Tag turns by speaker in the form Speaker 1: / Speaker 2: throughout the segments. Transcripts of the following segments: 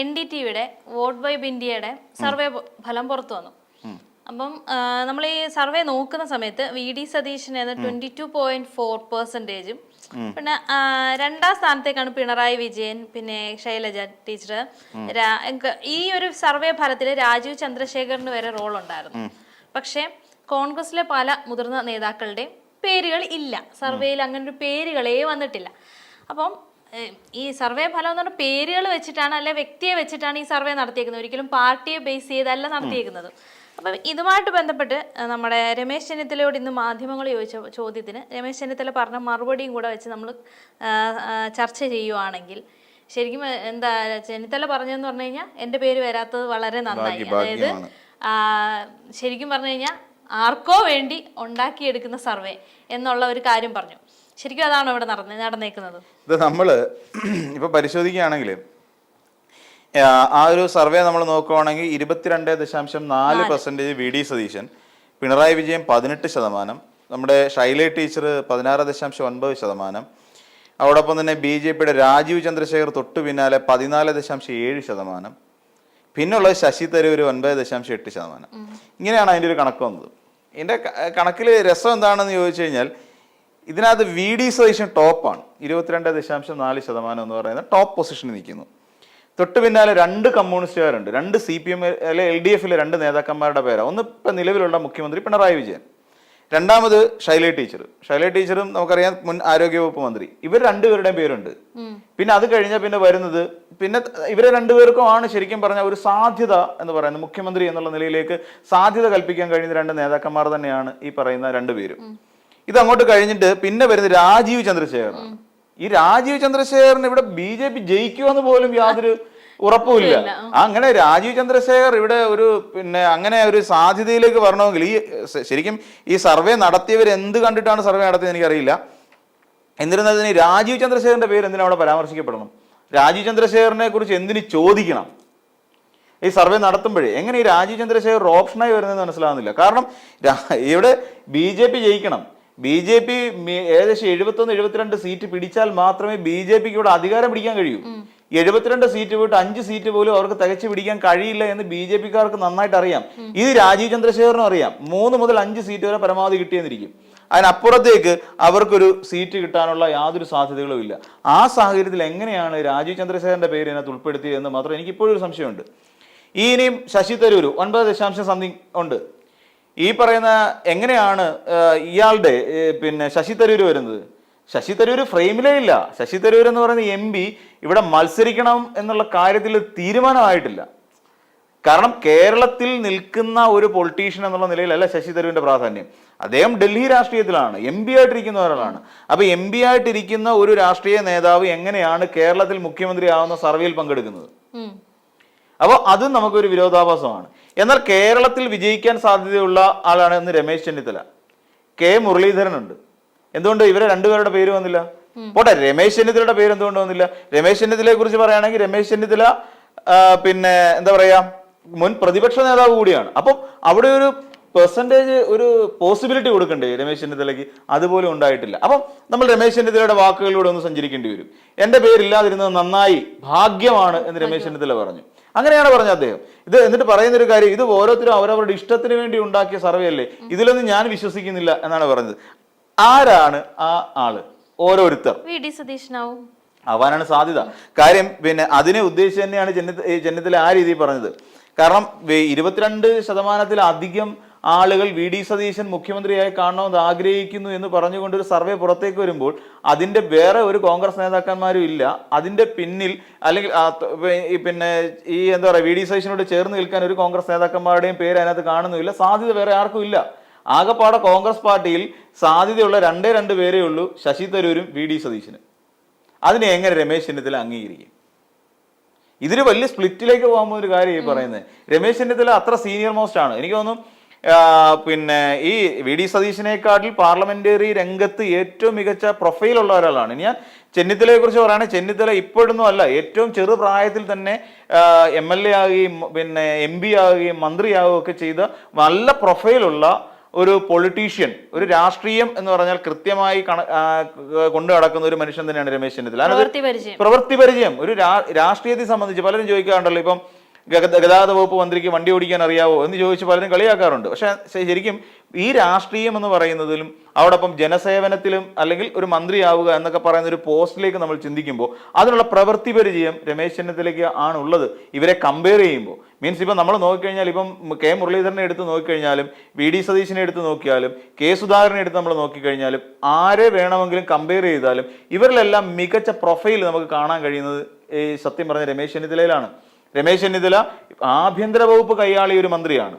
Speaker 1: N D ടിവിയുടെ vote vibe ഇന്ത്യയുടെ survey ഫലം പുറത്തു വന്നു. അപ്പം നമ്മൾ ഈ സർവേ നോക്കുന്ന സമയത്ത് വി ഡി സതീഷിന് ട്വന്റി ടു പോയിന്റ് ഫോർ പെർസെന്റേജും പിന്നെ രണ്ടാം സ്ഥാനത്തേക്കാണ് പിണറായി വിജയൻ പിന്നെ ശൈലജ ടീച്ചർ ഈ ഒരു സർവേ ഫലത്തിൽ രാജീവ് ചന്ദ്രശേഖറിന് വരെ റോൾ ഉണ്ടായിരുന്നു. പക്ഷേ കോൺഗ്രസിലെ പല മുതിർന്ന നേതാക്കളുടെയും പേരുകൾ ഇല്ല. സർവേയിൽ അങ്ങനെ ഒരു പേരുകളേ വന്നിട്ടില്ല. അപ്പം ഈ സർവേ ഫലം എന്ന് പറഞ്ഞാൽ പേരുകൾ വെച്ചിട്ടാണ് അല്ലെ വ്യക്തിയെ വെച്ചിട്ടാണ് ഈ സർവേ നടത്തിയേക്കുന്നത്. ഒരിക്കലും പാർട്ടിയെ ബേസ് ചെയ്തല്ല നടത്തിയേക്കുന്നത്. അപ്പം ഇതുമായിട്ട് ബന്ധപ്പെട്ട് നമ്മുടെ രമേശ് ചെന്നിത്തലയോട് ഇന്ന് മാധ്യമങ്ങൾ ചോദിച്ച ചോദ്യത്തിന് രമേശ് ചെന്നിത്തല പറഞ്ഞ മറുപടിയും കൂടെ വെച്ച് നമ്മൾ ചർച്ച ചെയ്യുവാണെങ്കിൽ ശരിക്കും എന്താ ചെന്നിത്തല പറഞ്ഞതെന്ന് പറഞ്ഞു കഴിഞ്ഞാൽ എന്റെ പേര് വരാത്തത് വളരെ നന്നായി. അതായത് ശരിക്കും പറഞ്ഞു കഴിഞ്ഞാൽ ആർക്കോ വേണ്ടി ഉണ്ടാക്കിയെടുക്കുന്ന സർവേ എന്നുള്ള ഒരു കാര്യം പറഞ്ഞു. ശരിക്കും അതാണ് ഇവിടെ നടന്നത് നടന്നേക്കുന്നത്?
Speaker 2: ഇത് നമ്മൾ ഇപ്പൊ പരിശോധിക്കുകയാണെങ്കിൽ ആ ഒരു സർവേ നമ്മൾ നോക്കുവാണെങ്കിൽ ഇരുപത്തിരണ്ട് ദശാംശം നാല് percentage V D Satheesan Pinarayi Vijayan പതിനെട്ട് ശതമാനം നമ്മുടെ ഷൈല ടീച്ചർ പതിനാറ് ദശാംശം ഒൻപത് ശതമാനം അതോടൊപ്പം തന്നെ ബി ജെ പിയുടെ രാജീവ് ചന്ദ്രശേഖർ തൊട്ടു പിന്നാലെ പതിനാല് ദശാംശം ഏഴ് ശതമാനം പിന്നുള്ളത് ശശി തരൂർ ഒൻപത് ദശാംശം എട്ട് ശതമാനം. ഇങ്ങനെയാണ് അതിന്റെ ഒരു കണക്ക് വന്നത്. ഇതിന്റെ കണക്കിൽ രസം എന്താണെന്ന് ചോദിച്ചു കഴിഞ്ഞാൽ ഇതിനകത്ത് വി ഡി സതീശൻ ടോപ്പാണ് ഇരുപത്തിരണ്ട് ദശാംശം നാല് ശതമാനം എന്ന് പറയുന്നത് ടോപ്പ് പൊസിഷനിൽ നിൽക്കുന്നു. തൊട്ട് പിന്നാലെ രണ്ട് കമ്മ്യൂണിസ്റ്റുകാരുണ്ട്. രണ്ട് സി പി എം അല്ലെ എൽ ഡി എഫിലെ രണ്ട് നേതാക്കന്മാരുടെ പേരാണ് ഒന്ന് ഇപ്പം നിലവിലുള്ള മുഖ്യമന്ത്രി പിണറായി വിജയൻ. രണ്ടാമത് ശൈല ടീച്ചർ ശൈല ടീച്ചറും നമുക്കറിയാം മുൻ ആരോഗ്യവകുപ്പ് മന്ത്രി. ഇവർ രണ്ടുപേരുടെയും പേരുണ്ട്. പിന്നെ അത് കഴിഞ്ഞാൽ പിന്നെ വരുന്നത് പിന്നെ ഇവരെ രണ്ടുപേർക്കും ആണ് ശരിക്കും പറഞ്ഞ ഒരു സാധ്യത എന്ന് പറയുന്നത് മുഖ്യമന്ത്രി എന്നുള്ള നിലയിലേക്ക് സാധ്യത കൽപ്പിക്കാൻ കഴിയുന്ന രണ്ട് നേതാക്കന്മാർ തന്നെയാണ് ഈ പറയുന്ന രണ്ടുപേരും ഇത് അങ്ങോട്ട് കഴിഞ്ഞിട്ട് പിന്നെ വരുന്നത് രാജീവ് ചന്ദ്രശേഖരനാണ് ഈ രാജീവ് ചന്ദ്രശേഖരൻ ഇവിടെ ബി ജെ പി ജയിക്കുമെന്ന് പോലും യാതൊരു ഉറപ്പുമില്ല. അങ്ങനെ രാജീവ് ചന്ദ്രശേഖർ ഇവിടെ ഒരു പിന്നെ അങ്ങനെ ഒരു സാധ്യതയിലേക്ക് വരണമെങ്കിൽ ഈ ശരിക്കും ഈ സർവേ നടത്തിയവർ എന്ത് കണ്ടിട്ടാണ് സർവേ നടത്തിയത് എനിക്കറിയില്ല. എന്നിരുന്നതിന് രാജീവ് ചന്ദ്രശേഖരന്റെ പേര് എന്തിനാ അവിടെ പരാമർശിക്കപ്പെടണം? രാജീവ് ചന്ദ്രശേഖരനെ കുറിച്ച് എന്തിന് ചോദിക്കണം? ഈ സർവേ നടത്തുമ്പോഴേ എങ്ങനെ ഈ രാജീവ് ചന്ദ്രശേഖർ ഓപ്ഷനായി വരുന്നതെന്ന് മനസ്സിലാവുന്നില്ല. കാരണം ഇവിടെ ബി ജെ പി ജയിക്കണം. ബി ജെ പി ഏകദേശം എഴുപത്തൊന്ന് എഴുപത്തിരണ്ട് സീറ്റ് പിടിച്ചാൽ മാത്രമേ ബി ജെ പിക്ക് ഇവിടെ അധികാരം പിടിക്കാൻ കഴിയൂ. എഴുപത്തിരണ്ട് സീറ്റ് പോയിട്ട് അഞ്ച് സീറ്റ് പോലും അവർക്ക് തികച്ചു പിടിക്കാൻ കഴിയില്ല എന്ന് ബി ജെ പിക്കാർക്ക് നന്നായിട്ട് അറിയാം. ഇത് രാജീവ് ചന്ദ്രശേഖരനും അറിയാം. മൂന്ന് മുതൽ അഞ്ച് സീറ്റ് വരെ പരമാവധി കിട്ടിയെന്നിരിക്കും. അതിനപ്പുറത്തേക്ക് അവർക്കൊരു സീറ്റ് കിട്ടാനുള്ള യാതൊരു സാധ്യതകളും ഇല്ല. ആ സാഹചര്യത്തിൽ എങ്ങനെയാണ് രാജീവ് ചന്ദ്രശേഖരന്റെ പേര് ഇതിനകത്ത് ഉൾപ്പെടുത്തിയതെന്ന് മാത്രം എനിക്ക് ഇപ്പോഴും ഒരു സംശയമുണ്ട്. ഈ ഇനിയും ശശി തരൂർ ഒൻപത് ദശാംശം സംതിങ് ഉണ്ട്. ഈ പറയുന്ന എങ്ങനെയാണ് ഇയാളുടെ പിന്നെ ശശി തരൂർ വരുന്നത്? ശശി തരൂർ ഫ്രെയിമിലേ ഇല്ല. ശശി തരൂർ എന്ന് പറയുന്ന എം പി ഇവിടെ മത്സരിക്കണം എന്നുള്ള കാര്യത്തിൽ തീരുമാനമായിട്ടില്ല. കാരണം കേരളത്തിൽ നിൽക്കുന്ന ഒരു പൊളിറ്റീഷ്യൻ എന്നുള്ള നിലയിലല്ല ശശി തരൂരിന്റെ പ്രാധാന്യം. അദ്ദേഹം ഡൽഹി രാഷ്ട്രീയത്തിലാണ് എം പി ആയിട്ടിരിക്കുന്ന ഒരാളാണ്. അപ്പൊ എം പി ആയിട്ടിരിക്കുന്ന ഒരു രാഷ്ട്രീയ നേതാവ് എങ്ങനെയാണ് കേരളത്തിൽ മുഖ്യമന്ത്രി ആവുന്ന സർവേയിൽ പങ്കെടുക്കുന്നത്. അപ്പോൾ അതും നമുക്കൊരു വിരോധാഭാസമാണ്. എന്നാൽ കേരളത്തിൽ വിജയിക്കാൻ സാധ്യതയുള്ള ആളാണ് ഇന്ന് രമേശ് ചെന്നിത്തല. കെ മുരളീധരൻ ഉണ്ട് എന്തുകൊണ്ട് ഇവരെ രണ്ടുപേരുടെ പേര് വന്നില്ല? പോട്ടെ രമേശ് ചെന്നിത്തലയുടെ പേര് എന്തുകൊണ്ട് വന്നില്ല? രമേശ് ചെന്നിത്തലയെ കുറിച്ച് പറയുകയാണെങ്കിൽ രമേശ് ചെന്നിത്തല പിന്നെ എന്താ പറയാ മുൻ പ്രതിപക്ഷ നേതാവ് കൂടിയാണ്. അപ്പം അവിടെ ഒരു പെർസെന്റേജ് ഒരു പോസിബിലിറ്റി കൊടുക്കണ്ടേ രമേശ് ചെന്നിത്തലയ്ക്ക്? അതുപോലും ഉണ്ടായിട്ടില്ല. അപ്പം നമ്മൾ രമേശ് ചെന്നിത്തലയുടെ വാക്കുകളിലൂടെ ഒന്ന് സഞ്ചരിക്കേണ്ടി വരും. എന്റെ പേരില്ലാതിരുന്നത് നന്നായി ഭാഗ്യമാണ് എന്ന് രമേശ് ചെന്നിത്തല പറഞ്ഞു. അങ്ങനെയാണ് പറഞ്ഞത് അദ്ദേഹം. ഇത് എന്നിട്ട് പറയുന്ന ഒരു കാര്യം ഇത് ഓരോരുത്തരും അവരവരുടെ ഇഷ്ടത്തിന് വേണ്ടി ഉണ്ടാക്കിയ സർവേ അല്ലേ? ഇതിലൊന്നും ഞാൻ വിശ്വസിക്കുന്നില്ല എന്നാണ് പറഞ്ഞത്. ആരാണ് ആ ആൾ? ഓരോരുത്തർ.
Speaker 1: വി ഡി
Speaker 2: ആവാനാണ് സാധ്യത. കാര്യം പിന്നെ അതിനെ ഉദ്ദേശിച്ച് തന്നെയാണ് ചെന്നിത്ത ചെന്നിത്തല ആ രീതിയിൽ പറഞ്ഞത്. കാരണം ഇരുപത്തിരണ്ട് ശതമാനത്തിലധികം ആളുകൾ വി ഡി സതീശൻ മുഖ്യമന്ത്രിയായി കാണണമെന്ന് ആഗ്രഹിക്കുന്നു എന്ന് പറഞ്ഞുകൊണ്ട് ഒരു സർവേ പുറത്തേക്ക് വരുമ്പോൾ അതിന്റെ വേറെ ഒരു കോൺഗ്രസ് നേതാക്കന്മാരും ഇല്ല. അതിന്റെ പിന്നിൽ അല്ലെങ്കിൽ പിന്നെ ഈ എന്താ പറയുക വി ഡി സതീശനോട് ചേർന്ന് നിൽക്കാൻ ഒരു കോൺഗ്രസ് നേതാക്കന്മാരുടെയും പേര് അതിനകത്ത് കാണുന്നുമില്ല. സാധ്യത വേറെ ആർക്കും ഇല്ല. ആകപ്പാടെ കോൺഗ്രസ് പാർട്ടിയിൽ സാധ്യതയുള്ള രണ്ടേ രണ്ട് പേരേ ഉള്ളൂ ശശി തരൂരും വി ഡി സതീശനും. അതിനെ എങ്ങനെ രമേശ് ചെന്നിത്തല അംഗീകരിക്കും? ഇതിന് വലിയ സ്പ്ലിറ്റിലേക്ക് പോകുമ്പോൾ ഒരു കാര്യം ഈ പറയുന്നത്. രമേശ് ചെന്നിത്തല അത്ര സീനിയർ മോസ്റ്റ് ആണ്. എനിക്ക് തോന്നുന്നു പിന്നെ ഈ വി ഡി സതീശിനെക്കാട്ടിൽ പാർലമെന്ററി രംഗത്ത് ഏറ്റവും മികച്ച പ്രൊഫൈലുള്ള ഒരാളാണ്. ഞാൻ ചെന്നിത്തലയെ കുറിച്ച് പറയുകയാണെങ്കിൽ ചെന്നിത്തല ഇപ്പോഴൊന്നും അല്ല ഏറ്റവും ചെറു പ്രായത്തിൽ തന്നെ എം എൽ എ ആകുകയും പിന്നെ എം പി ആകുകയും മന്ത്രിയാകുകയും ഒക്കെ ചെയ്ത നല്ല പ്രൊഫൈലുള്ള ഒരു പൊളിറ്റീഷ്യൻ ഒരു രാഷ്ട്രീയം എന്ന് പറഞ്ഞാൽ കൃത്യമായി കണ കൊണ്ടു നടക്കുന്ന ഒരു മനുഷ്യൻ തന്നെയാണ് രമേശ് ചെന്നിത്തല.
Speaker 1: പ്രവൃത്തി പരിചയം.
Speaker 2: ഒരു രാഷ്ട്രീയത്തെ സംബന്ധിച്ച് പലരും ചോദിക്കാറുണ്ടല്ലോ. ഇപ്പം ഗതാഗത വകുപ്പ് മന്ത്രിക്ക് വണ്ടി ഓടിക്കാൻ അറിയാവോ എന്ന് ചോദിച്ച് പലരും കളിയാക്കാറുണ്ട്. പക്ഷെ ശരിക്കും ഈ രാഷ്ട്രീയം എന്ന് പറയുന്നതിലും അവിടൊപ്പം ജനസേവനത്തിലും അല്ലെങ്കിൽ ഒരു മന്ത്രിയാവുക എന്നൊക്കെ പറയുന്ന ഒരു പോസ്റ്റിലേക്ക് നമ്മൾ ചിന്തിക്കുമ്പോൾ അതിനുള്ള പ്രവൃത്തി പരിചയം രമേശ് ചെന്നിത്തലയ്ക്ക് ആണുള്ളത്. ഇവരെ കമ്പയർ ചെയ്യുമ്പോൾ. മീൻസ് ഇപ്പം നമ്മൾ നോക്കിക്കഴിഞ്ഞാൽ ഇപ്പം കെ മുരളീധരനെ എടുത്ത് നോക്കിക്കഴിഞ്ഞാലും വി ഡി സതീശിനെ എടുത്ത് നോക്കിയാലും കെ സുധാകരനെ എടുത്ത് നമ്മൾ നോക്കിക്കഴിഞ്ഞാലും ആരെ വേണമെങ്കിലും കമ്പയർ ചെയ്താലും ഇവരിലെല്ലാം മികച്ച പ്രൊഫൈൽ നമുക്ക് കാണാൻ കഴിയുന്നത് ഈ സത്യം പറഞ്ഞ രമേശ് ചെന്നിത്തലയിലാണ്. രമേശ് ചെന്നിത്തല ആഭ്യന്തര വകുപ്പ് കൈയാളി ഒരു മന്ത്രിയാണ്.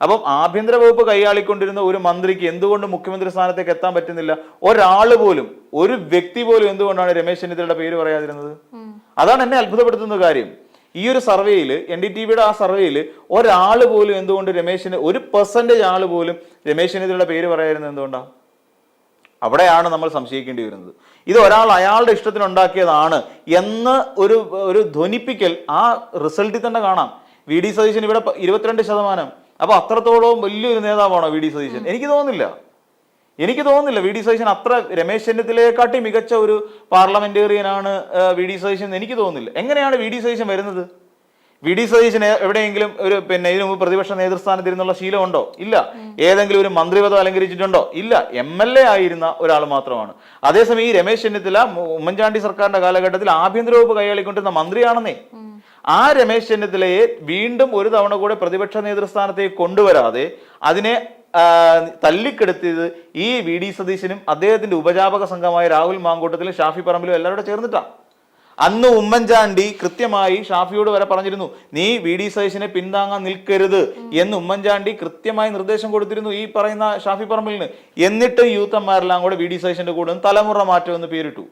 Speaker 2: അപ്പം ആഭ്യന്തര വകുപ്പ് കൈയാളിക്കൊണ്ടിരുന്ന ഒരു മന്ത്രിക്ക് എന്തുകൊണ്ട് മുഖ്യമന്ത്രി സ്ഥാനത്തേക്ക് എത്താൻ പറ്റുന്നില്ല? ഒരാൾ പോലും ഒരു വ്യക്തി പോലും എന്തുകൊണ്ടാണ് രമേശ് ചെന്നിത്തലയുടെ പേര് പറയാതിരുന്നത്? അതാണ് എന്നെ അത്ഭുതപ്പെടുത്തുന്ന കാര്യം. ഈ ഒരു സർവേയിൽ എൻ ഡി ടി വിയുടെ ആ സർവേയിൽ ഒരാൾ പോലും എന്തുകൊണ്ട് രമേശിന് ഒരു പെർസെന്റേജ് ആൾ പോലും രമേശ് ചെന്നിത്തലയുടെ പേര് പറയാതിരുന്നത് എന്തുകൊണ്ടാണ് അവിടെയാണ് നമ്മൾ സംശയിക്കേണ്ടി വരുന്നത്. ഇത് ഒരാൾ അയാളുടെ ഇഷ്ടത്തിന് ഉണ്ടാക്കിയതാണ് എന്ന് ഒരു ഒരു ധ്വനിപ്പിക്കൽ ആ റിസൾട്ടിൽ തന്നെ കാണാം. വി ഡി സതീശൻ ഇവിടെ ഇരുപത്തിരണ്ട് ശതമാനം. അപ്പൊ അത്രത്തോളം വലിയൊരു നേതാവാണോ വി ഡി സതീശൻ? എനിക്ക് തോന്നുന്നില്ല. എനിക്ക് തോന്നുന്നില്ല. വി ഡി സതീശൻ അത്ര രമേശ് ചെന്നിത്തലയെക്കാട്ടി മികച്ച ഒരു പാർലമെന്റേറിയനാണ് വി ഡി സതീശൻ എന്ന് എനിക്ക് തോന്നുന്നില്ല. എങ്ങനെയാണ് വി ഡി സതീശൻ വരുന്നത്? വി ഡി സതീശന് എവിടെയെങ്കിലും ഒരു പിന്നെ ഇതിനു മുമ്പ് പ്രതിപക്ഷ നേതൃസ്ഥാനത്ത് ഇരുന്നുള്ള ശീലമുണ്ടോ? ഇല്ല. ഏതെങ്കിലും ഒരു മന്ത്രിപദം അലങ്കരിച്ചിട്ടുണ്ടോ? ഇല്ല. എം എൽ എ ആയിരുന്ന ഒരാൾ മാത്രമാണ്. അതേസമയം ഈ രമേശ് ചെന്നിത്തല ഉമ്മൻചാണ്ടി സർക്കാരിന്റെ കാലഘട്ടത്തിൽ ആഭ്യന്തര വകുപ്പ് കൈയാളിക്കൊണ്ടിരുന്ന മന്ത്രിയാണെന്നേ. ആ രമേശ് ചെന്നിത്തലയെ വീണ്ടും ഒരു തവണ കൂടെ പ്രതിപക്ഷ നേതൃസ്ഥാനത്തേക്ക് കൊണ്ടുവരാതെ അതിനെ തല്ലിക്കെടുത്തിയത് ഈ വി ഡി സതീശനും അദ്ദേഹത്തിന്റെ ഉപജാപക സംഘമായ രാഹുൽ മാങ്കൂട്ടത്തിലും ഷാഫി പറമ്പിലും എല്ലാവരും ചേർന്നിട്ടാണ് അന്ന് ഉമ്മൻചാണ്ടി കൃത്യമായി ഷാഫിയോട് വരെ പറഞ്ഞിരുന്നു നീ വി ഡി സതീശനെ പിന്താങ്ങാൻ നിൽക്കരുത് എന്ന് ഉമ്മൻചാണ്ടി കൃത്യമായി നിർദ്ദേശം കൊടുത്തിരുന്നു ഈ പറയുന്ന ഷാഫി പറമ്പിലിന്. എന്നിട്ട് യൂത്തന്മാരെല്ലാം കൂടെ വി ഡി സതീശന്റെ കൂടെ തലമുറ മാറ്റം എന്ന് പേരിട്ടു.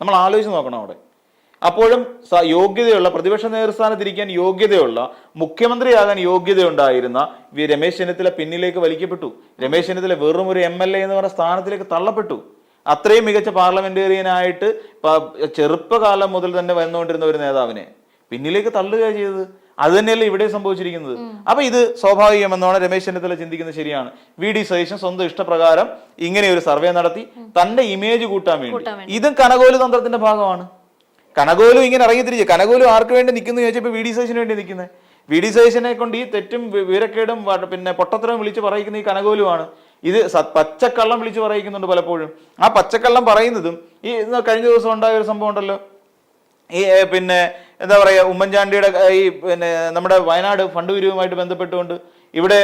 Speaker 2: നമ്മൾ ആലോചിച്ച് നോക്കണം അവിടെ. അപ്പോഴും യോഗ്യതയുള്ള പ്രതിപക്ഷ നേതൃസ്ഥാനത്തിരിക്കാൻ യോഗ്യതയുള്ള മുഖ്യമന്ത്രിയാകാൻ യോഗ്യതയുണ്ടായിരുന്ന രമേശ് ചെന്നിത്തല പിന്നിലേക്ക് വലിക്കപ്പെട്ടു. രമേശ് ചെന്നിത്തല വെറും ഒരു എം എൽ എ എന്ന് പറഞ്ഞ സ്ഥാനത്തിലേക്ക് തള്ളപ്പെട്ടു. അത്രയും മികച്ച പാർലമെന്റേറിയനായിട്ട് ചെറുപ്പകാലം മുതൽ തന്നെ വന്നുകൊണ്ടിരുന്ന ഒരു നേതാവിനെ പിന്നിലേക്ക് തള്ളുകയാണ് ചെയ്തത്. അത് തന്നെയല്ലേ ഇവിടെ സംഭവിച്ചിരിക്കുന്നത്. അപ്പൊ ഇത് സ്വാഭാവികമെന്നാണ് രമേശ് ചെന്നിത്തല ചിന്തിക്കുന്നത് ശരിയാണ്. വി ഡി സതീശൻ സ്വന്തം ഇഷ്ടപ്രകാരം ഇങ്ങനെ ഒരു സർവേ നടത്തി തന്റെ ഇമേജ് കൂട്ടാൻ വേണ്ടി. ഇതും കനകോൽ തന്ത്രത്തിന്റെ ഭാഗമാണ്. കനകോലും ഇങ്ങനെ ഇറങ്ങി തിരിച്ച് കനകോലും ആർക്ക് വേണ്ടി നിൽക്കുന്നു ചോദിച്ചപ്പോൾ വി ഡി സതീശന് വേണ്ടി നിൽക്കുന്നത് വി ഡി സതീശനെ കൊണ്ട് ഈ തെറ്റും വിവരക്കേടും പിന്നെ പൊട്ടത്തരം വിളിച്ച് പറയിക്കുന്ന ഈ കനകോലുമാണ്. ഇത് പച്ചക്കള്ളം വിളിച്ച് പറയിക്കുന്നുണ്ട് പലപ്പോഴും. ആ പച്ചക്കള്ളം പറയുന്നതും ഈ കഴിഞ്ഞ ദിവസം ഉണ്ടായ ഒരു സംഭവം ഉണ്ടല്ലോ. ഈ പിന്നെ എന്താ പറയുക ഉമ്മൻചാണ്ടിയുടെ ഈ പിന്നെ നമ്മുടെ വയനാട് ഫണ്ട് പിരിവുമായിട്ട് ബന്ധപ്പെട്ടുകൊണ്ട് ഇവിടെ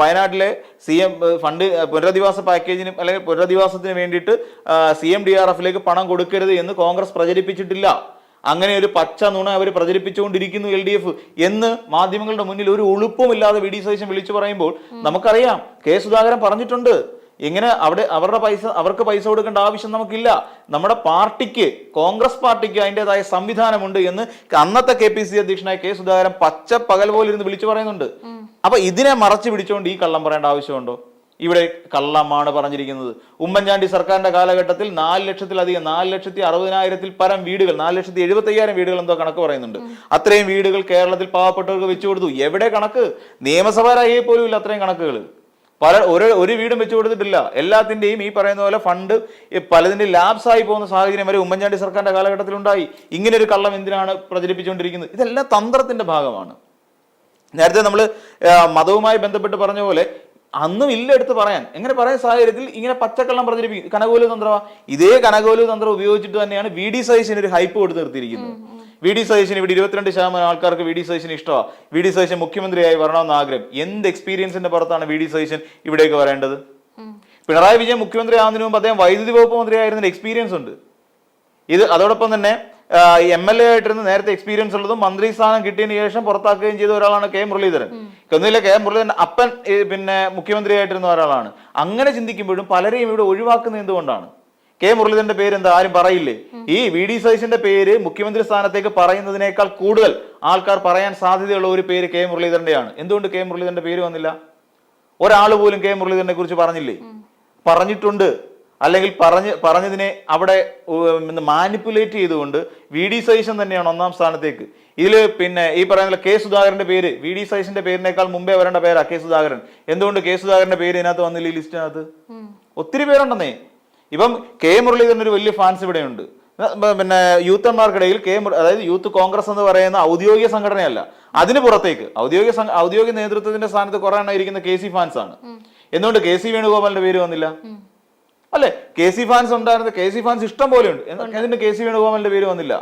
Speaker 2: വയനാട്ടിലെ സി എം ഫണ്ട് പുനരധിവാസ പാക്കേജിന് അല്ലെങ്കിൽ പുനരധിവാസത്തിന് വേണ്ടിയിട്ട് സി എം ഡി ആർ എഫിലേക്ക് പണം കൊടുക്കരുത് എന്ന് കോൺഗ്രസ് പ്രചരിപ്പിച്ചിട്ടില്ല. അങ്ങനെ ഒരു പച്ച നുണ അവർ പ്രചരിപ്പിച്ചുകൊണ്ടിരിക്കുന്നു എൽ ഡി എഫ് എന്ന് മാധ്യമങ്ങളുടെ മുന്നിൽ ഒരു ഉളുപ്പുമില്ലാതെ വി ഡി സതീശൻ വിളിച്ചു പറയുമ്പോൾ നമുക്കറിയാം കെ സുധാകരൻ പറഞ്ഞിട്ടുണ്ട്. ഇങ്ങനെ അവിടെ അവരുടെ പൈസ അവർക്ക് പൈസ കൊടുക്കേണ്ട ആവശ്യം നമുക്കില്ല. നമ്മുടെ പാർട്ടിക്ക് കോൺഗ്രസ് പാർട്ടിക്ക് അതിന്റെതായ സംവിധാനമുണ്ട് എന്ന് അന്നത്തെ കെ പി സി അധ്യക്ഷനായ കെ സുധാകരൻ പച്ച പകൽ പോലെ ഇരുന്ന് വിളിച്ചു പറയുന്നുണ്ട്. അപ്പൊ ഇതിനെ മറച്ചു പിടിച്ചുകൊണ്ട് ഈ കള്ളം പറയേണ്ട ആവശ്യമുണ്ടോ? ഇവിടെ കള്ളമാണ് പറഞ്ഞിരിക്കുന്നത്. ഉമ്മൻചാണ്ടി സർക്കാരിന്റെ കാലഘട്ടത്തിൽ നാല് ലക്ഷത്തിലധികം നാല് ലക്ഷത്തി അറുപതിനായിരത്തിൽ പരം വീടുകൾ നാല് ലക്ഷത്തി എഴുപത്തി അയ്യായിരം വീടുകൾ എന്തോ കണക്ക് പറയുന്നുണ്ട്. അത്രയും വീടുകൾ കേരളത്തിൽ പാവപ്പെട്ടവർക്ക് വെച്ചു കൊടുത്തു. എവിടെ കണക്ക്? നിയമസഭാ പോലും ഇല്ല അത്രയും കണക്കുകൾ പല ഒരു ഒരു വീടും വെച്ചു കൊടുത്തിട്ടില്ല. എല്ലാത്തിന്റെയും ഈ പറയുന്ന പോലെ ഫണ്ട് പലതിന്റെ ആയി പോകുന്ന സാഹചര്യം വരെ ഉമ്മൻചാണ്ടി സർക്കാരിന്റെ കാലഘട്ടത്തിൽ ഉണ്ടായി ഇങ്ങനെ ഒരു കള്ളം എന്തിനാണ് പ്രചരിപ്പിച്ചുകൊണ്ടിരിക്കുന്നത്? ഇതെല്ലാം തന്ത്രത്തിന്റെ ഭാഗമാണ്. നേരത്തെ നമ്മൾ മതവുമായി ബന്ധപ്പെട്ട് പറഞ്ഞ പോലെ അന്നും ഇല്ല എടുത്ത് പറയാൻ. എങ്ങനെ പറയാൻ സാഹചര്യത്തിൽ ഇങ്ങനെ പച്ചക്കള്ളം പ്രചരിപ്പിക്കും. കനകോലു തന്ത്രമാ ഇതേ കനകോലു തന്ത്രം ഉപയോഗിച്ചിട്ട് തന്നെയാണ് വി ഡി സതീശന് ഒരു ഹൈപ്പ് കൊടുത്ത് നിർത്തിയിരിക്കുന്നത്. വി ഡി സതീശന് ഇവിടെ ഇരുപത്തിരണ്ട് ശതമാനം ആൾക്കാർക്ക് വി ഡി സതീശന് ഇഷ്ടമാണ് വി ഡി സതീശൻ മുഖ്യമന്ത്രിയായി വരണമെന്ന് ആഗ്രഹം. എന്ത് എക്സ്പീരിയൻസിന്റെ പുറത്താണ് വി ഡി സതീശൻ ഇവിടേക്ക് വരേണ്ടത്? പിണറായി വിജയൻ മുഖ്യമന്ത്രി ആവുന്നതിന് മുമ്പ് അദ്ദേഹം വൈദ്യുതി വകുപ്പ് മന്ത്രിയായിരുന്ന എക്സ്പീരിയൻസ് ഉണ്ട്. ഇത് അതോടൊപ്പം തന്നെ എം എൽ എ ആയിട്ടിരുന്ന് നേരത്തെ എക്സ്പീരിയൻസ് ഉള്ളതും മന്ത്രി സ്ഥാനം കിട്ടിയതിന് ശേഷം പുറത്താക്കുകയും ചെയ്ത ഒരാളാണ് കെ. മുരളീധരൻ. ഒന്നുമില്ല കെ. മുരളീധരൻ അപ്പൻ പിന്നെ മുഖ്യമന്ത്രി ആയിട്ടിരുന്ന ഒരാളാണ്. അങ്ങനെ ചിന്തിക്കുമ്പോഴും പലരെയും ഇവിടെ ഒഴിവാക്കുന്നത് എന്തുകൊണ്ടാണ്? കെ. മുരളീധരന്റെ പേര് എന്താ? ആരും പറയില്ലേ? ഈ വി. ഡി. സതീശന്റെ പേര് മുഖ്യമന്ത്രി സ്ഥാനത്തേക്ക് പറയുന്നതിനേക്കാൾ കൂടുതൽ ആൾക്കാർ പറയാൻ സാധ്യതയുള്ള ഒരു പേര് കെ. മുരളീധരന്റെയാണ്. എന്തുകൊണ്ട് കെ. മുരളീധരന്റെ പേര് വന്നില്ല? ഒരാൾ പോലും കെ. മുരളീധരനെ കുറിച്ച് പറഞ്ഞില്ലേ? പറഞ്ഞിട്ടുണ്ട്. അല്ലെങ്കിൽ പറഞ്ഞ് പറഞ്ഞതിനെ അവിടെ മാനിപ്പുലേറ്റ് ചെയ്തുകൊണ്ട് വി ഡി സതീശൻ തന്നെയാണ് ഒന്നാം സ്ഥാനത്തേക്ക്. ഇതിൽ പിന്നെ ഈ പറയുന്ന കെ സുധാകരന്റെ പേര് വി ഡി സതീശന്റെ പേരിനേക്കാൾ മുമ്പേ വരേണ്ട പേരാ കെ സുധാകരൻ. എന്തുകൊണ്ട് കെ സുധാകരന്റെ പേര് ഇതിനകത്ത് വന്നില്ല ഈ ലിസ്റ്റിനകത്ത്? ഒത്തിരി പേരുണ്ടെന്നേ. ഇപ്പം കെ മുരളീധരൻ ഒരു വലിയ ഫാൻസ് ഇവിടെയുണ്ട്. പിന്നെ യൂത്തന്മാർക്കിടയിൽ കെ മുര- അതായത് യൂത്ത് കോൺഗ്രസ് എന്ന് പറയുന്ന ഔദ്യോഗിക സംഘടനയല്ല. അതിന് പുറത്തേക്ക് ഔദ്യോഗിക ഔദ്യോഗിക നേതൃത്വത്തിന്റെ സ്ഥാനത്ത് കുറേ എണ്ണം ഇരിക്കുന്ന കെ സി ഫാൻസ് ആണ്. എന്തുകൊണ്ട് കെ സി വേണുഗോപാലിന്റെ പേര് വന്നില്ല? അല്ലെ? കെ സി ഫാൻസ് ഉണ്ടായിരുന്നത് കെ സി ഫാൻസ് ഇഷ്ടം പോലെ ഉണ്ട്. എന്തിന് കെ സി വേണുഗോപാലിന്റെ പേര് വന്നില്ല?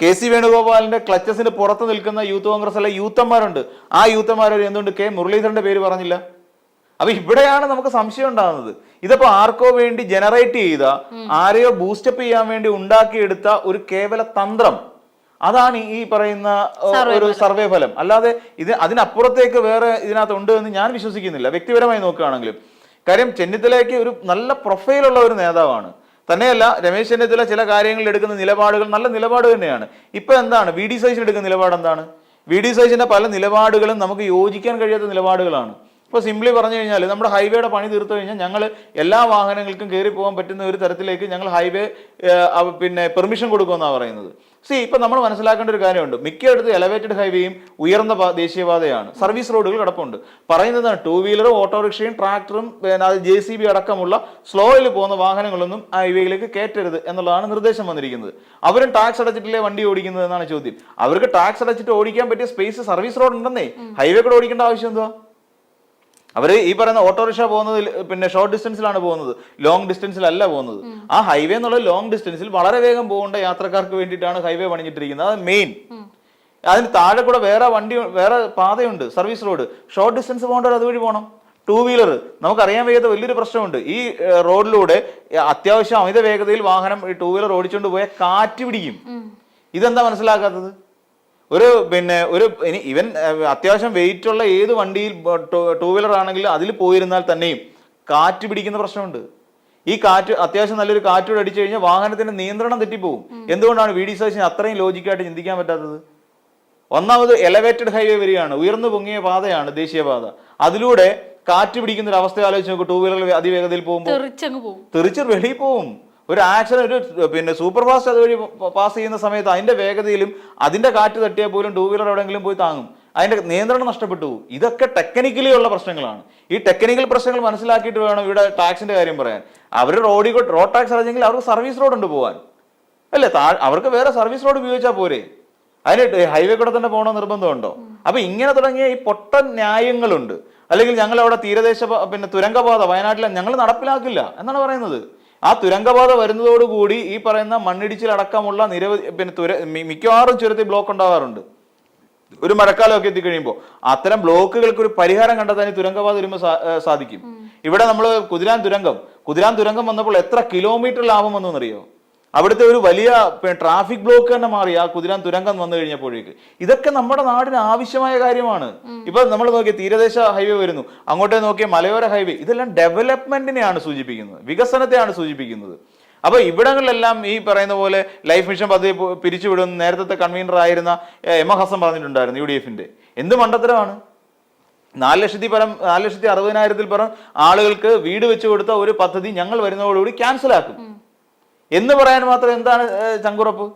Speaker 2: കെ സി വേണുഗോപാലിന്റെ ക്ലച്ചസിന് പുറത്ത് നിൽക്കുന്ന യൂത്ത് കോൺഗ്രസ് അല്ലെ യൂത്തന്മാരുണ്ട്. ആ യൂത്തന്മാർ എന്തുകൊണ്ട് കെ മുരളീധരന്റെ പേര് പറഞ്ഞില്ല. അപ്പൊ ഇവിടെയാണ് നമുക്ക് സംശയം ഉണ്ടാകുന്നത്. ഇതിപ്പോ ആർക്കോ വേണ്ടി ജനറേറ്റ് ചെയ്ത ആരെയോ ബൂസ്റ്റപ്പ് ചെയ്യാൻ വേണ്ടി ഉണ്ടാക്കിയെടുത്ത ഒരു കേവല തന്ത്രം. അതാണ് ഈ പറയുന്ന ഒരു സർവേ ഫലം. അല്ലാതെ ഇത് അതിനപ്പുറത്തേക്ക് വേറെ ഇതിനകത്ത് ഉണ്ട് എന്ന് ഞാൻ വിശ്വസിക്കുന്നില്ല. വ്യക്തിപരമായി നോക്കുകയാണെങ്കിലും. കാര്യം ചെന്നിത്തലയ്ക്ക് ഒരു നല്ല പ്രൊഫൈലുള്ള ഒരു നേതാവാണ്. തന്നെയല്ല രമേശ് ചെന്നിത്തല ചില കാര്യങ്ങളിൽ എടുക്കുന്ന നിലപാടുകൾ നല്ല നിലപാട് തന്നെയാണ്. ഇപ്പൊ എന്താണ്? വി ഡി സൈസിൽ എടുക്കുന്ന നിലപാട് എന്താണ്? വി ഡി സൈസിന്റെ പല നിലപാടുകളും നമുക്ക് യോജിക്കാൻ കഴിയാത്ത നിലപാടുകളാണ്. ഇപ്പോൾ സിംപ്ലി പറഞ്ഞു കഴിഞ്ഞാൽ നമ്മുടെ ഹൈവേയുടെ പണി തീർത്തു കഴിഞ്ഞാൽ ഞങ്ങൾ എല്ലാ വാഹനങ്ങൾക്കും കയറി പോകാൻ പറ്റുന്ന ഒരു തരത്തിലേക്ക് ഞങ്ങൾ ഹൈവേ പിന്നെ പെർമിഷൻ കൊടുക്കുമെന്നാണ് പറയുന്നത്. സി ഇപ്പം നമ്മൾ മനസ്സിലാക്കേണ്ട ഒരു കാര്യമുണ്ട്. മിക്കയിടത്ത് എലവേറ്റഡ് ഹൈവേയും ഉയർന്ന ദേശീയപാതയാണ്. സർവീസ് റോഡുകൾ കിടപ്പുണ്ട്. പറയുന്നത് ടൂ വീലറും ഓട്ടോറിക്ഷയും ട്രാക്ടറും പിന്നെ അത് ജെ സി ബി അടക്കമുള്ള സ്ലോയിൽ പോകുന്ന വാഹനങ്ങളൊന്നും ആ ഹൈവേയിലേക്ക് കയറ്റരുത് എന്നുള്ളതാണ് നിർദ്ദേശം വന്നിരിക്കുന്നത്. അവരും ടാക്സ് അടച്ചിട്ടില്ലേ വണ്ടി ഓടിക്കുന്നത് എന്നാണ് ചോദ്യം. അവർക്ക് ടാക്സ് അടച്ചിട്ട് ഓടിക്കാൻ പറ്റിയ സ്പേസ് സർവീസ് റോഡ് ഉണ്ടെന്നേ. ഹൈവേ കൂടെ ഓടിക്കേണ്ട ആവശ്യം എന്തുവാ? അവർ ഈ പറയുന്ന ഓട്ടോറിക്ഷ പോകുന്നത് പിന്നെ ഷോർട്ട് ഡിസ്റ്റൻസിലാണ് പോകുന്നത്. ലോങ് ഡിസ്റ്റൻസിലല്ല പോകുന്നത്. ആ ഹൈവേ എന്നുള്ള ലോങ് ഡിസ്റ്റൻസിൽ വളരെ വേഗം പോകേണ്ട യാത്രക്കാർക്ക് വേണ്ടിയിട്ടാണ് ഹൈവേ പണിഞ്ഞിട്ടിരിക്കുന്നത്. അത് മെയിൻ അതിന് താഴെ കൂടെ വേറെ വണ്ടി വേറെ പാതയുണ്ട് സർവീസ് റോഡ് ഷോർട്ട് ഡിസ്റ്റൻസ് പോകേണ്ടവർ അതുവഴി പോകണം ടൂ വീലർ നമുക്കറിയാൻ വയ്യാത്ത വലിയൊരു പ്രശ്നമുണ്ട്. ഈ റോഡിലൂടെ അത്യാവശ്യം അമിത വേഗതയിൽ വാഹനം ടൂ വീലർ ഓടിച്ചുകൊണ്ട് പോയാൽ കാറ്റ് പിടിക്കും. ഇതെന്താ മനസ്സിലാക്കാത്തത്? ഒരു പിന്നെ ഒരു ഇനി ഇവൻ അത്യാവശ്യം വെയിറ്റ് ഉള്ള ഏത് വണ്ടിയിൽ ടൂ വീലർ ആണെങ്കിലും അതിൽ പോയിരുന്നാൽ തന്നെയും കാറ്റ് പിടിക്കുന്ന പ്രശ്നമുണ്ട്. ഈ കാറ്റ് അത്യാവശ്യം നല്ലൊരു കാറ്റോട് അടിച്ചു കഴിഞ്ഞാൽ വാഹനത്തിന്റെ നിയന്ത്രണം തെറ്റിപ്പോകും എന്തുകൊണ്ടാണ് വി ഡി സതീശന് അത്രയും ലോജിക്കായിട്ട് ചിന്തിക്കാൻ പറ്റാത്തത്? ഒന്നാമത് എലവേറ്റഡ് ഹൈവേ വരികയാണ്. ഉയർന്നു പൊങ്ങിയ പാതയാണ് ദേശീയപാത. അതിലൂടെ കാറ്റ് പിടിക്കുന്ന ഒരു അവസ്ഥ ആലോചിച്ച് നോക്കും. ടൂ വീലർ അതിവേഗതയിൽ പോകുമ്പോൾ
Speaker 1: തെറിച്ചു പോകും.
Speaker 2: വെളിയിൽ പോവും. ഒരു ആക്ഷൻ ഒരു പിന്നെ സൂപ്പർ ഫാസ്റ്റ് അതുവഴി പാസ് ചെയ്യുന്ന സമയത്ത് അതിന്റെ വേഗതയിലും അതിന്റെ കാറ്റ് തട്ടിയാൽ പോലും ടൂ വീലർ എവിടെയെങ്കിലും പോയി താങ്ങും. അതിന്റെ നിയന്ത്രണം നഷ്ടപ്പെട്ടു. ഇതൊക്കെ ടെക്നിക്കലി ഉള്ള പ്രശ്നങ്ങളാണ്. ഈ ടെക്നിക്കൽ പ്രശ്നങ്ങൾ മനസ്സിലാക്കിയിട്ട് വേണം ഇവിടെ ടാക്സിന്റെ കാര്യം പറയാൻ. അവർ റോഡിൽ റോഡ് ടാക്സ് അടച്ചെങ്കിൽ അവർക്ക് സർവീസ് റോഡ് ഉണ്ട് പോകാൻ അല്ലേ? അവർക്ക് വേറെ സർവീസ് റോഡ് ഉപയോഗിച്ചാൽ പോരെ. അതിന് ഹൈവേ കൂടെ തന്നെ പോകണ നിർബന്ധമുണ്ടോ? അപ്പൊ ഇങ്ങനെ തുടങ്ങിയ ഈ പൊട്ടൻ ന്യായങ്ങളുണ്ട്. അല്ലെങ്കിൽ ഞങ്ങൾ അവിടെ തീരദേശ പിന്നെ തുരങ്കപാത വയനാട്ടിലെ ഞങ്ങൾ നടപ്പിലാക്കില്ല എന്നാണ് പറയുന്നത്. ആ തുരങ്കപാത വരുന്നതോടുകൂടി ഈ പറയുന്ന മണ്ണിടിച്ചിലടക്കമുള്ള നിരവധി പിന്നെ തുര മിക്കവാറും ചുരത്തിൽ ബ്ലോക്ക് ഉണ്ടാവാറുണ്ട്. ഒരു മഴക്കാലമൊക്കെ എത്തിക്കഴിയുമ്പോൾ അത്തരം ബ്ലോക്കുകൾക്ക് ഒരു പരിഹാരം കണ്ടെത്താൻ ഈ തുരങ്കപാത വരുമ്പോൾ സാധിക്കും. ഇവിടെ നമ്മൾ കുതിരാൻ തുരങ്കം. കുതിരാൻ തുരങ്കം വന്നപ്പോൾ എത്ര കിലോമീറ്റർ ലാഭം വന്നു എന്നറിയോ? അവിടുത്തെ ഒരു വലിയ ട്രാഫിക് ബ്ലോക്ക് തന്നെ മാറി ആ കുതിരാൻ തുരങ്കം വന്നു കഴിഞ്ഞപ്പോഴേക്ക്. ഇതൊക്കെ നമ്മുടെ നാടിന് ആവശ്യമായ കാര്യമാണ്. ഇപ്പൊ നമ്മൾ നോക്കിയ തീരദേശ ഹൈവേ വരുന്നു. അങ്ങോട്ടേ നോക്കിയ മലയോര ഹൈവേ ഇതെല്ലാം ഡെവലപ്മെന്റിനെയാണ് സൂചിപ്പിക്കുന്നത് വികസനത്തെയാണ് സൂചിപ്പിക്കുന്നത്. അപ്പൊ ഇവിടങ്ങളിലെല്ലാം ഈ പറയുന്ന പോലെ ലൈഫ് മിഷൻ പദ്ധതി പിരിച്ചുവിടുന്ന നേരത്തെ കൺവീനർ ആയിരുന്ന എം. എ ഹസൻ പറഞ്ഞിട്ടുണ്ടായിരുന്നു യു ഡി എഫിന്റെ. എന്ത് മണ്ടത്തരമാണ്? നാല് ലക്ഷത്തി പരം നാല് ലക്ഷത്തി അറുപതിനായിരത്തിൽ പരം ആളുകൾക്ക് വീട് വെച്ചു കൊടുത്ത ഒരു പദ്ധതി ഞങ്ങൾ വരുന്നതോടുകൂടി ക്യാൻസൽ ആക്കും. എന്ന് പറയാൻ മാത്രം എന്താണ് ചങ്കുറപ്പ്?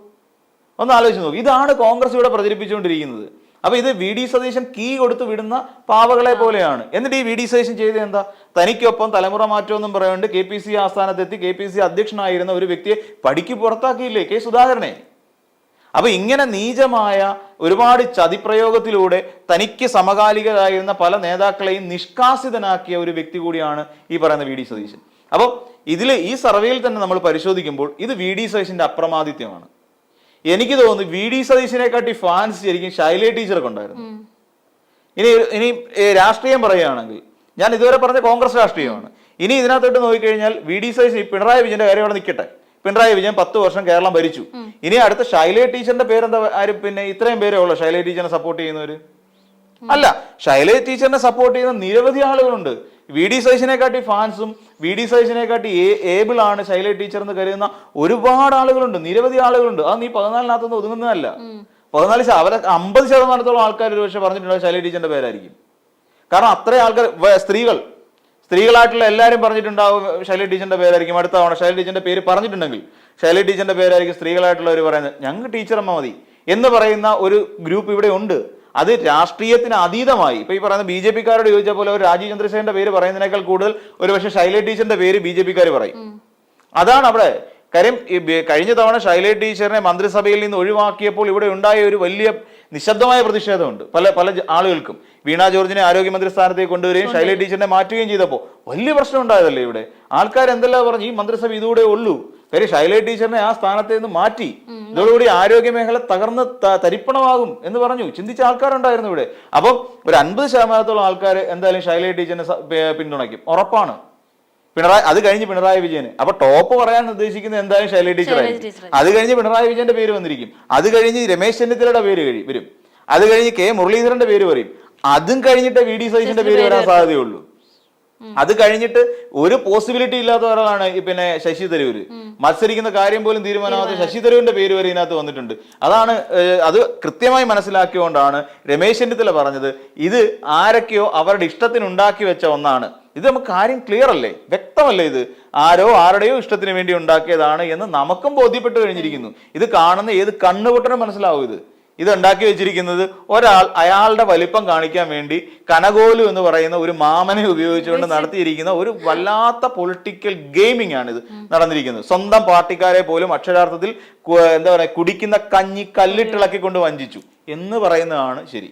Speaker 2: ഒന്ന് ആലോചിച്ച് നോക്ക്. ഇതാണ് കോൺഗ്രസ് ഇവിടെ പ്രചരിപ്പിച്ചുകൊണ്ടിരിക്കുന്നത്. അപ്പൊ ഇത് വി ഡി സതീശൻ കീ കൊടുത്ത് വിടുന്ന പാവകളെ പോലെയാണ്. എന്നിട്ട് ഈ വി ഡി സതീശൻ ചെയ്ത് എന്താ? തനിക്കൊപ്പം തലമുറ മാറ്റമെന്നും പറയുന്നുണ്ട്. കെ പി സി ആസ്ഥാനത്തെത്തി കെ പി സി അധ്യക്ഷനായിരുന്ന ഒരു വ്യക്തിയെ പടിക്ക് പുറത്താക്കിയില്ലേ കെ സുധാകരനെ? അപ്പൊ ഇങ്ങനെ നീചമായ ഒരുപാട് ചതിപ്രയോഗത്തിലൂടെ തനിക്ക് സമകാലികരായിരുന്ന പല നേതാക്കളെയും നിഷ്കാസിതനാക്കിയ ഒരു വ്യക്തി കൂടിയാണ് ഈ പറയുന്ന വി ഡി സതീശൻ. അപ്പം ഇതിൽ ഈ സർവേയിൽ തന്നെ നമ്മൾ പരിശോധിക്കുമ്പോൾ ഇത് വി ഡി സതീശിന്റെ അപ്രമാദിത്യമാണ്. എനിക്ക് തോന്നുന്നു വി ഡി സതീശിനെക്കാട്ടി ഫാൻസ് ശരിക്കും ശൈലേ ടീച്ചർക്ക് ഉണ്ടായിരുന്നു. ഇനി ഇനി രാഷ്ട്രീയം പറയുകയാണെങ്കിൽ ഞാൻ ഇതുവരെ പറഞ്ഞ കോൺഗ്രസ് രാഷ്ട്രീയമാണ്. ഇനി ഇതിനകത്തോട്ട് നോക്കിക്കഴിഞ്ഞാൽ വി ഡി സതീശൻ പിണറായി വിജയന്റെ കാര്യം അവിടെ നിൽക്കട്ടെ. പിണറായി വിജയൻ പത്ത് വർഷം കേരളം ഭരിച്ചു. ഇനി അടുത്ത ശൈലേ ടീച്ചറിന്റെ പേരെന്താ? ആരും പിന്നെ ഇത്രയും പേരേ ഉള്ളൂ ശൈലേ ടീച്ചറിനെ സപ്പോർട്ട് ചെയ്യുന്നവര്? അല്ല ശൈലേ ടീച്ചറിനെ സപ്പോർട്ട് ചെയ്യുന്ന നിരവധി ആളുകളുണ്ട്. വി ഡി സതീശനെക്കാട്ടി ഫാൻസും വി ഡി സതീശനെക്കാട്ടി ഏബിൾ ആണ് ശൈല ടീച്ചർ എന്ന് കരുതുന്ന ഒരുപാട് ആളുകളുണ്ട്. നിരവധി ആളുകളുണ്ട്. അത് നീ പതിനാലിനകത്തൊന്നും ഒതുങ്ങുന്നതല്ല. പതിനാല് അവരെ അമ്പത് ശതമാനത്തോളം ആൾക്കാർ ഒരു പക്ഷെ പറഞ്ഞിട്ടുണ്ടാവും ശൈല ടീച്ചറിന്റെ പേരായിരിക്കും. കാരണം അത്രയും ആൾക്കാർ സ്ത്രീകൾ. സ്ത്രീകളായിട്ടുള്ള എല്ലാവരും പറഞ്ഞിട്ടുണ്ടാവും ശൈല ടീച്ചറിന്റെ പേരായിരിക്കും. അടുത്ത തവണ ശൈല ടീച്ചറിന്റെ പേര് പറഞ്ഞിട്ടുണ്ടെങ്കിൽ ശൈല ടീച്ചറിന്റെ പേരായിരിക്കും സ്ത്രീകളായിട്ടുള്ളവർ പറയുന്നത്. ഞങ്ങൾക്ക് ടീച്ചറമ്മ മതി എന്ന് പറയുന്ന ഒരു ഗ്രൂപ്പ് ഇവിടെ ഉണ്ട്. അത് രാഷ്ട്രീയത്തിന് അതീതമായി. ഇപ്പൊ ഈ പറയുന്ന ബി ജെ പിക്കാരോട് ചോദിച്ച പോലെ ഒരു രാജീവ് ചന്ദ്രശേഖരന്റെ പേര് പറയുന്നതിനേക്കാൾ കൂടുതൽ ഒരു പക്ഷേ ശൈല ടീച്ചറിന്റെ പേര് ബി ജെ പിക്കാർ പറയും. അതാണ് അവിടെ കാര്യം. കഴിഞ്ഞ തവണ ശൈല ടീച്ചറിനെ മന്ത്രിസഭയിൽ നിന്ന് ഒഴിവാക്കിയപ്പോൾ ഇവിടെ ഉണ്ടായ ഒരു വലിയ നിശബ്ദമായ പ്രതിഷേധമുണ്ട് പല പല ആളുകൾക്കും. വീണ ജോർജിനെ ആരോഗ്യമന്ത്രി സ്ഥാനത്തേക്ക് കൊണ്ടുവരികയും ശൈല ടീച്ചറിനെ മാറ്റുകയും ചെയ്തപ്പോൾ വലിയ പ്രശ്നം ഉണ്ടായതല്ലേ ഇവിടെ? ആൾക്കാർ എന്തെല്ലാം പറഞ്ഞു ഈ മന്ത്രിസഭ ഇതുകൂടെ ഉള്ളൂ. കാര്യം ഷൈല ടീച്ചറിനെ ആ സ്ഥാനത്ത് നിന്ന് മാറ്റി. ഇതോടുകൂടി ആരോഗ്യ മേഖല തകർന്ന് തരിപ്പണമാകും എന്ന് പറഞ്ഞു. ചിന്തിച്ച ആൾക്കാരുണ്ടായിരുന്നു ഇവിടെ. അപ്പം ഒരു അൻപത് ശതമാനത്തോളം ആൾക്കാർ എന്തായാലും ഷൈല ടീച്ചറിനെ പിന്തുണയ്ക്കും. ഉറപ്പാണ്. പിണറായി അത് കഴിഞ്ഞ് പിണറായി വിജയന്. അപ്പൊ ടോപ്പ് പറയാൻ ഉദ്ദേശിക്കുന്നത് എന്തായാലും ശൈലജ ടീച്ചർ
Speaker 1: ശൈലജ
Speaker 2: അത് കഴിഞ്ഞ് പിണറായി വിജയന്റെ പേര് വന്നിരിക്കും. അത് കഴിഞ്ഞ് രമേശ് ചെന്നിത്തലയുടെ പേര് വരും. അത് കഴിഞ്ഞ് കെ മുരളീധരന്റെ പേര് പറയും അതും കഴിഞ്ഞിട്ട് വി ഡി സതീശന്റെ പേര് വരാൻ സാധ്യതയുള്ളൂ. അത് കഴിഞ്ഞിട്ട് ഒരു പോസിബിലിറ്റി ഇല്ലാത്ത ഒരാളാണ് പിന്നെ ശശി തരൂര്. മത്സരിക്കുന്ന കാര്യം പോലും തീരുമാനമാകാത്ത ശശി തരൂരിന്റെ പേര് വരെ ഇതിനകത്ത് വന്നിട്ടുണ്ട്. അതാണ് അത് കൃത്യമായി മനസ്സിലാക്കിയുകൊണ്ടാണ് രമേശ് ചെന്നിത്തല പറഞ്ഞത് ഇത് ആരൊക്കെയോ അവരുടെ ഇഷ്ടത്തിന് ഉണ്ടാക്കി വെച്ച ഒന്നാണ്. ഇത് നമുക്ക് കാര്യം ക്ലിയർ അല്ലേ? വ്യക്തമല്ലേ ഇത്? ആരോ ആരുടെയോ ഇഷ്ടത്തിന് വേണ്ടി ഉണ്ടാക്കിയതാണ് എന്ന് നമുക്കും ബോധ്യപ്പെട്ട് കഴിഞ്ഞിരിക്കുന്നു. ഇത് കാണുന്ന ഏത് കണ്ണുപൊട്ടനും മനസ്സിലാവും ഇത്. ഇത് ഉണ്ടാക്കി വെച്ചിരിക്കുന്നത് ഒരാൾ അയാളുടെ വലിപ്പം കാണിക്കാൻ വേണ്ടി കനകോലു എന്ന് പറയുന്ന ഒരു മാമനെ ഉപയോഗിച്ചുകൊണ്ട് നടത്തിയിരിക്കുന്ന ഒരു വല്ലാത്ത പൊളിറ്റിക്കൽ ഗെയിമിംഗ് ആണ് ഇത് നടന്നിരിക്കുന്നത്. സ്വന്തം പാർട്ടിക്കാരെ പോലും അക്ഷരാർത്ഥത്തിൽ എന്താ പറയാ കുടിക്കുന്ന കഞ്ഞി കല്ലിട്ടിളക്കിക്കൊണ്ട് വഞ്ചിച്ചു. എന്ന് പറയുന്നതാണ് ശരി.